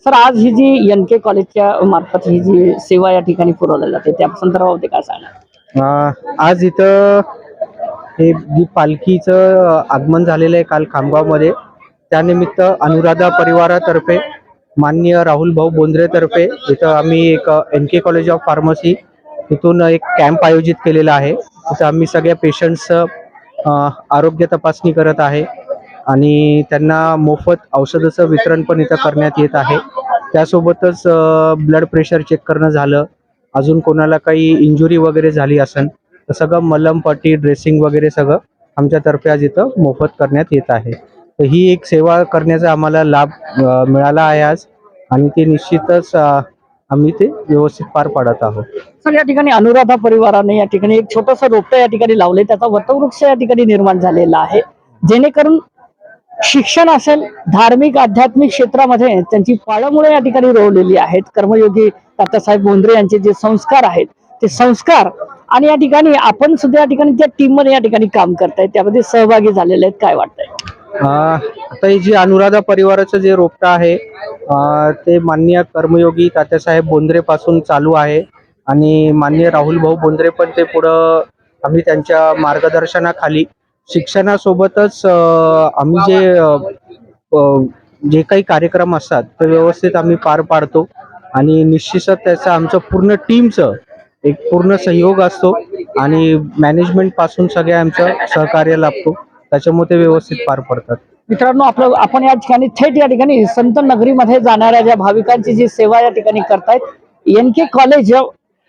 Sir आज ही G N के कॉलेजच्या मार्फत ही जी सेवा या ठिकाणी पुरवल्या जाते त्या संदर्भामध्ये काय सांगणार? आज इथं हे जी पालखीचं आगमन झालेलं आहे काल खामगावमध्ये. त्यानिमित्त अनुराधा परिवारातर्फे माननीय राहुल भाऊ बोंद्रेतर्फे इथं आम्ही एक N K college of pharmacy इथून एक कॅम्प आयोजित केलेला आहे. तिथं आम्ही सगळ्या पेशंट्स आरोग्य तपासणी करत आहे आणि त्यांना मोफत औषधाचं वितरण पण इथं करण्यात येत आहे. त्यासोबतच ब्लड प्रेशर चेक करणं झालं. अजून कोणाला काही इंजुरी वगैरे झाली असेल तर सगळं मलमपट्टी ड्रेसिंग वगैरे सगळं आमच्यातर्फे आज इथं मोफत करण्यात येत आहे. तर ही एक सेवा करण्याचा आम्हाला लाभ मिळाला आहे आज आणि ते निश्चितच आम्ही ते व्यवस्थित पार पाडत आहोत. सर या ठिकाणी अनुराधा परिवाराने या ठिकाणी एक छोटस रोपट या ठिकाणी लावले त्याचा वटवृक्ष या ठिकाणी निर्माण झालेला आहे. जेणेकरून शिक्षण असेल धार्मिक आध्यात्मिक क्षेत्रामध्ये त्यांची पाळमुळे या ठिकाणी रोवलेली आहेत. कर्मयोगी तात्यासाहेब बोंद्रे यांचे जे संस्कार आहेत ते संस्कार आणि या ठिकाणी आपण सुद्धा या ठिकाणी त्या टीममध्ये या ठिकाणी काम करताय. त्यामध्ये सहभागी झालेले आहेत. काय वाटतंय? आता हे जे अनुराधा परिवाराचं जे रोपटं आहे ते माननीय कर्मयोगी तात्यासाहेब बोंद्रे पासून चालू आहे. आणि माननीय राहुल भाऊ बोंद्रे पण ते पुढं आम्ही त्यांच्या मार्गदर्शनाखाली शिक्षणासोबतच आम्ही जे जे काही कार्यक्रम असतात ते व्यवस्थित आम्ही पार पाडतो. आणि निश्चितच त्याचा आमचं पूर्ण टीमचं एक पूर्ण सहयोग असतो. आणि मॅनेजमेंटपासून सगळ्या आमचं सहकार्य लाभतो. त्याच्यामुळे ते व्यवस्थित पार पडतात. मित्रांनो आपलं आपण या ठिकाणी थेट या ठिकाणी संत नगरीमध्ये जाणाऱ्या ज्या भाविकांची जी सेवा या ठिकाणी करतायत एन के कॉलेज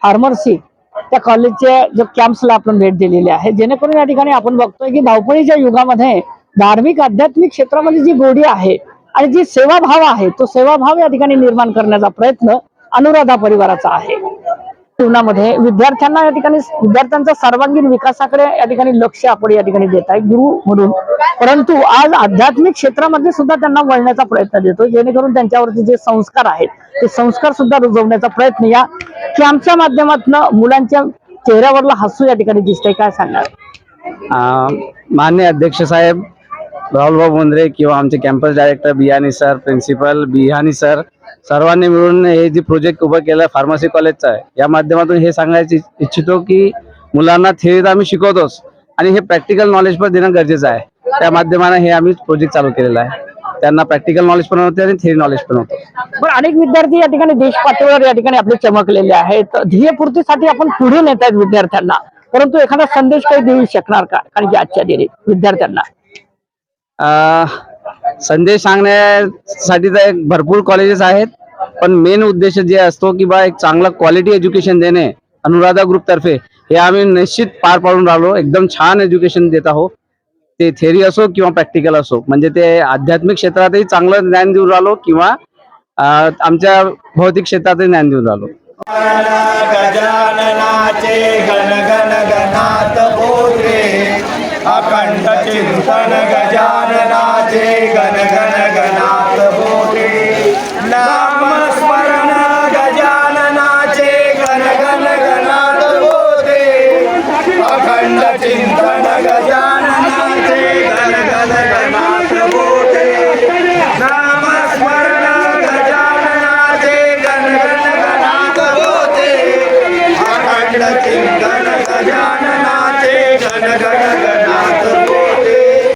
फार्मसी त्या कॉलेजच्या जो कॅम्प्सला आपण भेट दिलेली आहे. जेणेकरून या ठिकाणी आपण बघतोय की धावपळीच्या युगामध्ये धार्मिक आध्यात्मिक क्षेत्रामध्ये जी गोडी आहे आणि जी सेवाभाव आहे तो सेवाभाव या ठिकाणी निर्माण करण्याचा प्रयत्न अनुराधा परिवाराचा आहे. जीवनामध्ये विद्यार्थ्यांना या ठिकाणी विद्यार्थ्यांचा सर्वांगीण विकासाकडे या ठिकाणी लक्ष आपण या ठिकाणी देत आहे गुरु म्हणून. परंतु आज आध्यात्मिक क्षेत्रामध्ये सुद्धा त्यांना वळण्याचा प्रयत्न देतो जेणेकरून त्यांच्यावरती जे संस्कार आहेत ते संस्कार सुद्धा रुजवण्याचा प्रयत्न या कॅम्पच्या माध्यमातून मुलांच्या चेहऱ्यावरला हसू या ठिकाणी दिसतंय. काय सांगणार मान्य अध्यक्ष साहेब राहुलभाऊ बोंद्रे किंवा आमचे campus director Biyani sir principal Bihani sir सर्वांनी मिळून हे जे प्रोजेक्ट उभं केलं फार्मसी कॉलेजचं आहे या माध्यमातून हे सांगायचं इच्छ- इच्छितो की मुलांना तर आम्ही शिकवतोच आणि हे प्रॅक्टिकल नॉलेज पण देणं गरजेचं आहे. त्या माध्यमाने हे आम्ही प्रोजेक्ट चालू केलेला आहे. त्यांना प्रॅक्टिकल नॉलेज पण होते आणि थिअरी नॉलेज पण होतं. पण अनेक विद्यार्थी या ठिकाणी देश पातळीवर या ठिकाणी आपले चमकलेले आहेत. ध्येयपूर्तीसाठी आपण पुढे नेत आहेत विद्यार्थ्यांना. परंतु एखादा संदेश काही देऊ शकणार का? कारण की आजच्या दिनी विद्यार्थ्यांना. अं, संदेश सांगण्यासाठी तर एक भरपूर कॉलेजेस आहेत पण मेन उद्देश जे असतो की बा एक चांगलं क्वालिटी एज्युकेशन देणे अनुराधा ग्रुप तर्फे हे आम्ही निश्चित पार पाडून राहिलो. एकदम छान एज्युकेशन देत आहोत. ते थेरी असो किंवा प्रॅक्टिकल असो म्हणजे ते आध्यात्मिक क्षेत्रातही चांगलं ज्ञान देऊन राहिलो किंवा आमच्या भौतिक क्षेत्रातही ज्ञान देऊन राहिलो. अखंड चिंतन गजाननाचे गण गण गणात